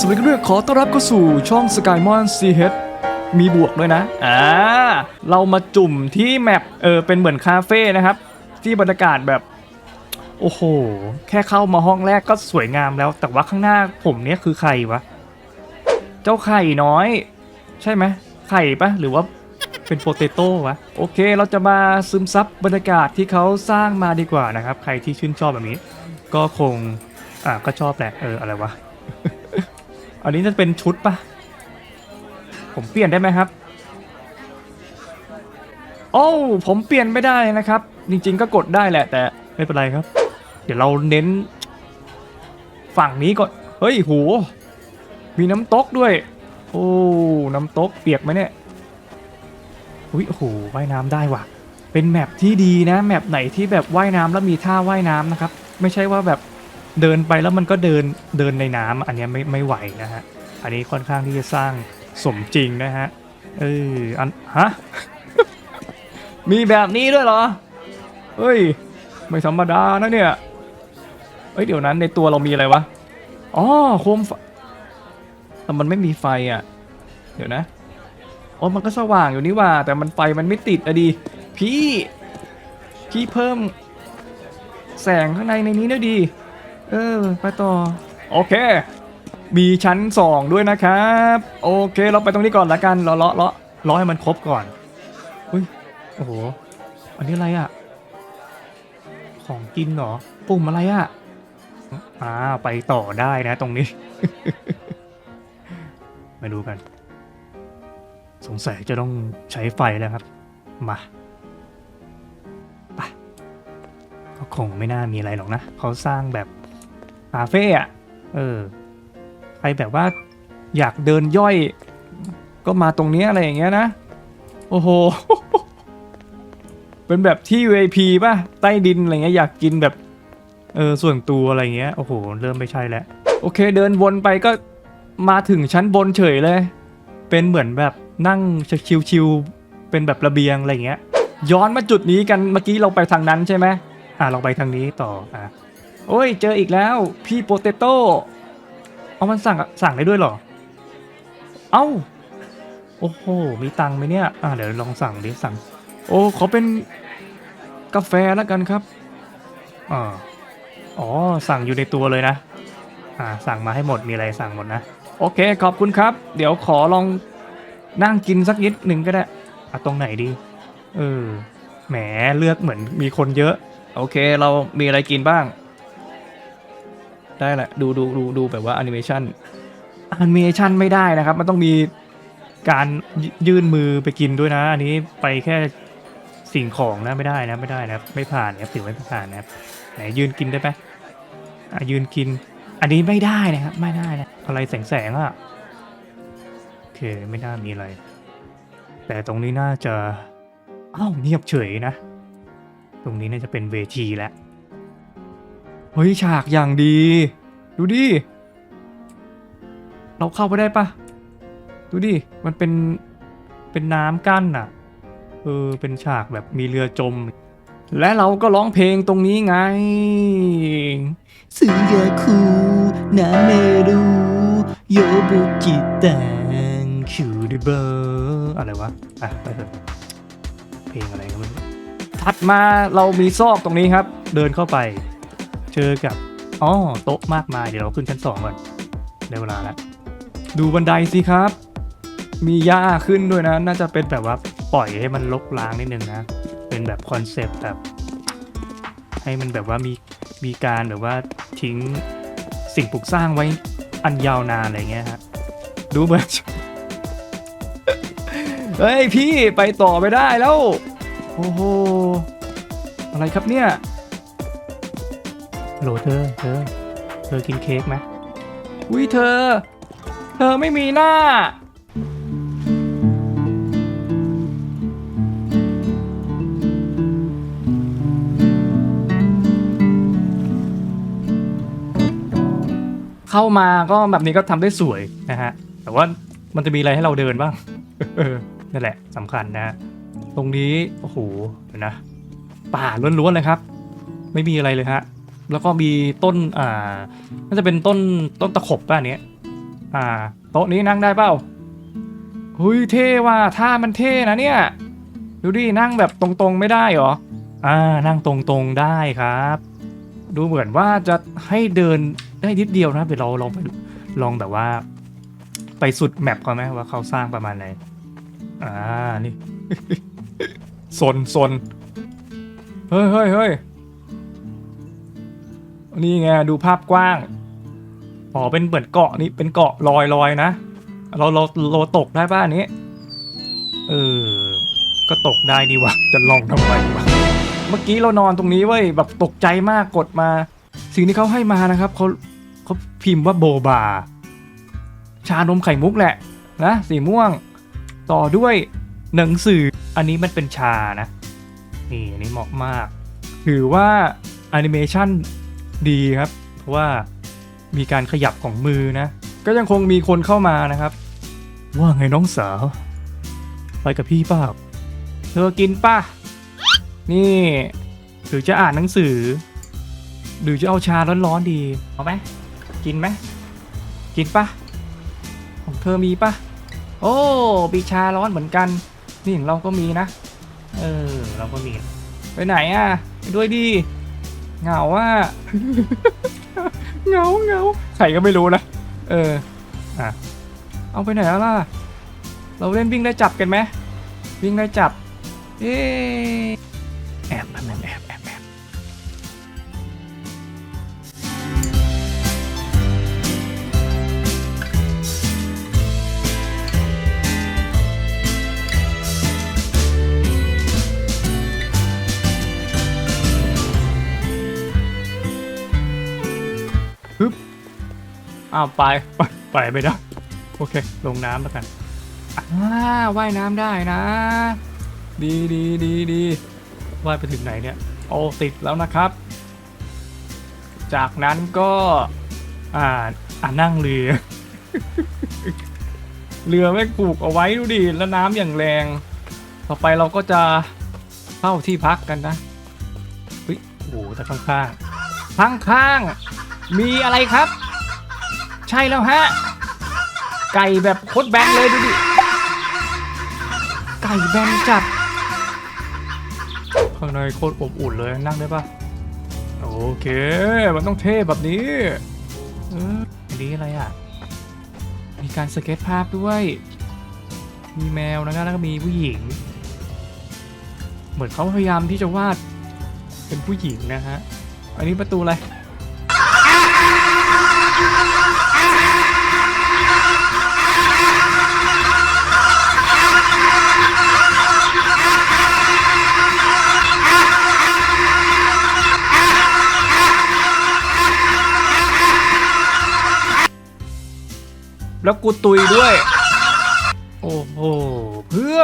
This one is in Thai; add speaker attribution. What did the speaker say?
Speaker 1: สวัสดีครับขอต้อนรับเข้าสู่ช่อง Skymon CH มีบวกด้วยนะ อ่า เรามาจุ่มที่แมปเออ เป็นเหมือนคาเฟ่นะครับ ที่บรรยากาศแบบ โอ้โห แค่เข้ามาห้องแรกก็สวยงามแล้ว แต่ว่าข้างหน้าผมเนี่ยคือใครวะ เจ้าไข่น้อย ใช่ไหม ไข่ปะหรือว่าเป็นโปเตโต้วะ โอเค เราจะมาซึมซับบรรยากาศที่เขาสร้างมาดีกว่านะครับ ใครที่ชื่นชอบแบบนี้ ก็คง อ่าก็ชอบแหละ เออ อะไรวะ อันนี้จะเป็นชุดปะผมเปลี่ยนได้ไหมครับ โอ้ผมเปลี่ยนไม่ได้นะครับ จริง ๆ ก็กดได้แหละ แต่ไม่เป็นไรครับ เดี๋ยวเราเน้น ฝั่งนี้ก่อน เฮ้ยโหมีน้ำตกด้วย โอ้ น้ำตกเปียกไหมเนี่ยอุ้ยโหว่ายน้ำได้ว่ะ เป็นแมปที่ดีนะ แมปไหนที่แบบว่ายน้ำแล้วมีท่าว่ายน้ำนะครับ ไม่ใช่ว่าแบบ เดินไปแล้วมันก็เดินเดินในน้ำอันเนี้ยไม่ไม่ไหวนะฮะ อันนี้ค่อนข้างที่จะสร้างสมจริงนะฮะ เอออันฮะ มีแบบนี้ด้วยเหรอ เฮ้ย ไม่ธรรมดานะเนี่ยเฮ้ยเดี๋ยวนั้นในตัวเรามีอะไรวะ อ๋อโคมไฟแต่มันไม่มีไฟอะ เดี๋ยวนะอ๋อมันก็สว่างอยู่นี่หว่า แต่มันไฟมันไม่ติดอะดีพี่ พี่เพิ่ม แสงข้างในในนี้หน่อยดี เออ ไปต่อ โอเค มีชั้นสองด้วยนะครับ โอเค เราไปตรงนี้ก่อนละกันเราเลาะเลาะเลาะให้มันครบก่อนอุ้ยโอ้โห อันนี้อะไรอะของกินเหรอ ปุ่มอะไรอะอ่าไปต่อได้นะตรงนี้ มาดูกัน สงสัยจะต้องใช้ไฟแล้วครับ มาไปก็คงไม่น่ามีอะไรหรอกนะ เขาสร้างแบบ คาเฟ่อะเออ ใครแบบว่าอยากเดินย่อย ก็มาตรงนี้อะไรอย่างเงี้ยนะ โอ้โห เป็นแบบที่ VIP ป่ะ ใต้ดินอะไรเงี้ยอยากกินแบบเออส่วนตัวอะไรเงี้ย โอ้โห เริ่มไม่ใช่แล้ว โอเค เดินวนไปก็มาถึงชั้นบนเฉยเลย เป็นเหมือนแบบนั่งชิวๆเป็นแบบระเบียงอะไรเงี้ย ย้อนมาจุดนี้กันเมื่อกี้เราไปทางนั้นใช่ไหมอะเราไปทางนี้ต่ออะ โอ้ย เจออีกแล้ว พี่โปเตโต้เอามันสั่งสั่งได้ด้วยเหรอ เอ้า โอ้โห มีตังค์ไหมเนี่ย อะเดี๋ยวลองสั่งดิสั่ง โอ้ขอเป็นกาแฟแล้วกันครับอ่าอ๋อ สั่งอยู่ในตัวเลยนะ อ่า สั่งมาให้หมด มีอะไรสั่งหมดนะ โอเค ขอบคุณครับ เดี๋ยวขอลองนั่งกินสักนิดหนึ่งก็ได้อะตรงไหนดี เออ แหม เลือกเหมือนมีคนเยอะ โอเค เรามีอะไรกินบ้าง ได้แหละ ดูดูดูดูแบบว่าแอนิเมชันแอนิเมชันไม่ได้นะครับ มันต้องมีการยื่นมือไปกินด้วยนะ อันนี้ไปแค่สิ่งของนะไม่ได้นะไม่ได้นะไม่ผ่านนะครับถือไม่ผ่านนะครับไหนยืนกินได้ไหมอะยืนกิน อันนี้ไม่ได้นะครับ ไม่ได้นะอะไรแสงแสงๆอะโอเคไม่น่ามีอะไร แต่ตรงนี้น่าจะอ้าวเงียบเฉยนะ ตรงนี้น่าจะเป็นเวทีแล้ว เฮ้ยฉากอย่างดี ดูดิ เราเข้าไปได้ปะดูดิ มันเป็น เป็นน้ำกั้นอะเออ เป็นฉากแบบมีเรือจม และเราก็ร้องเพลงตรงนี้ไง
Speaker 2: ซื้อยาคูนาเมรูโยบุจิตัง
Speaker 1: คิวดิเบอร์อะไรวะ อะ ไปเถอะเพลงอะไรกันม่รู้ถัดมาเรามีซอกตรงนี้ครับ เดินเข้าไป จอกับอ๋อโต๊ะมากมายเดี๋ยวเราขึ้นชั้นสองก่อนได้เวลาแล้วดูบันไดสิครับ มีหญ้าขึ้นด้วยนะ น่าจะเป็นแบบว่าปล่อยให้มันลกล้างนิดนึงนะ เป็นแบบคอนเซปต์แบบ ให้มันแบบว่ามีมีการแบบว่าทิ้งสิ่งปลูกสร้างไว้อันยาวนานอะไรเงี้ยฮะดูเหมือนเฮ้ยพี่ไปต่อไม่ได้แล้ว โอ้โห อะไรครับเนี่ย โหลเธอเธอเธอกินเค้กไหมอุ้ยเธอ เธอไม่มีหน้า เข้ามาก็แบบนี้ก็ทำได้สวยนะฮะ แต่ว่ามันจะมีอะไรให้เราเดินบ้างนั่นแหละสำคัญนะฮะตรงนี้ โอ้โหเดี๋ยวนะ ป่าล้วนๆเลยครับ ไม่มีอะไรเลยฮะ แล้วก็มีต้นอ่าน่าจะเป็นต้นต้นตะขบป่ะอันเนี้ยอ่า โต๊ะนี้นั่งได้เปล่าเฮ้ยเท่ว่ะท่ามันเท่นะเนี่ย ดูดินั่งแบบตรงๆไม่ได้เหรออ่านั่งตรงๆได้ครับ ดูเหมือนว่าจะให้เดินได้นิดเดียวนะเดี๋ยวเราลองไปลองแบบว่า ไปสุดแมปเขาไหมว่าเขาสร้างประมาณไหนอ่านี่ซนซนเฮ้ยเฮ้ยเฮ้ย นี่ไงดูภาพกว้าง อ๋อเป็นเหมือนเกาะนี่เป็นเกาะลอยลอยนะ เราเราเราตกได้ป่ะอันนี้ เออ ก็ตกได้ดีวะจะลองทำไมวะ เมื่อกี้เรานอนตรงนี้เว้ยแบบตกใจมากกดมา สิ่งที่เขาให้มานะครับเขาเขาพิมพ์ว่าโบบา ชานมไข่มุกแหละนะสีม่วง ต่อด้วยหนังสือ อันนี้มันเป็นชานะ นี่อันนี้เหมาะมาก ถือว่าแอนิเมชัน ดีครับ เพราะว่ามีการขยับของมือนะ ก็ยังคงมีคนเข้ามานะครับ ว่าไงน้องสาว ไปกับพี่ปล่าเธอกินป่ะ นี่หรือจะอ่านหนังสือ หรือจะเอาชาร้อนๆดีเอาไหมกินไหมกินป่ะของเธอมีป่ะ โอ้ปีชาร้อนเหมือนกัน นี่ของเราก็มีนะ เออ เราก็มี ไปไหนอะ ไปด้วยดี เหงาว่าเหงาเหงาใครก็ไม่รู้นะ เออ อะ เอาไปไหนแล้วล่ะ เราเล่นวิ่งได้จับกันไหม วิ่งได้จับ เอ๊ะแอบนั่นแอบแอบ อ้าวไปไปไปไม่ได้โอเค ลงน้ำแล้วกันอ่าว่ายน้ำได้นะ ดีดีดีดีว่ายไปถึงไหนเนี่ยโอ้ติดแล้วนะครับ จากนั้นก็อ่าอ่านั่งเรือ เรือไม่งผูกเอาไว้ดูดิแล้วน้ำอย่างแรง ต่อไปเราก็จะเข้าที่พักกันนะเฮ้ยโอ้โหแต่ข้างๆข้างๆมีอะไรครับ ใช่แล้วฮะ ไก่แบบโคตรแบนเลยดูดิ ไก่แบนจัด ข้างในโคตรอบอุ่นเลยนั่งได้ปะโอเค มันต้องเท่แบบนี้เออนี้อะไรอะ มีการสเก็ตภาพด้วย มีแมวนะครับแล้วก็มีผู้หญิง เหมือนเขาพยายามที่จะวาดเป็นผู้หญิงนะฮะ อันนี้ประตูอะไร แล้วกูตุยด้วย โอ้โห เพื่อ